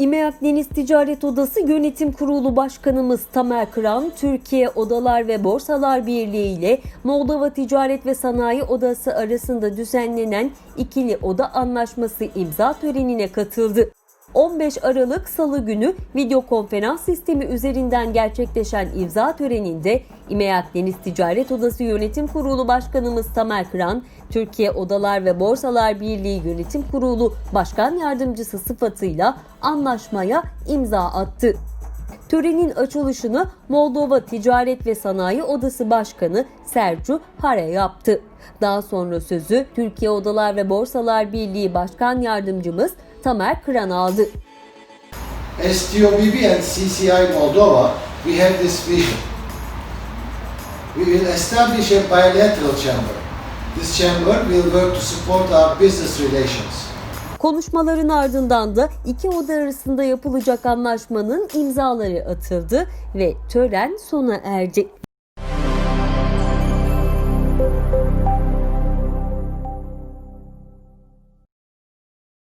İMEAK Deniz Ticaret Odası Yönetim Kurulu Başkanımız Tamer Kıran, Türkiye Odalar ve Borsalar Birliği ile Moldova Ticaret ve Sanayi Odası arasında düzenlenen ikili oda anlaşması imza törenine katıldı. 15 Aralık Salı günü video konferans sistemi üzerinden gerçekleşen imza töreninde İMEAK Deniz Ticaret Odası Yönetim Kurulu Başkanımız Tamer Kıran, Türkiye Odalar ve Borsalar Birliği Yönetim Kurulu Başkan Yardımcısı sıfatıyla anlaşmaya imza attı. Törenin açılışını Moldova Ticaret ve Sanayi Odası Başkanı Sercu Hare yaptı. Daha sonra sözü Türkiye Odalar ve Borsalar Birliği Başkan Yardımcımız Tamer Kıran aldı. As TOBB and CCI Moldova, we have this vision. We will establish a bilateral chamber. This chamber will work to support our business relations. Konuşmaların ardından da iki oda arasında yapılacak anlaşmanın imzaları atıldı ve tören sona erdi.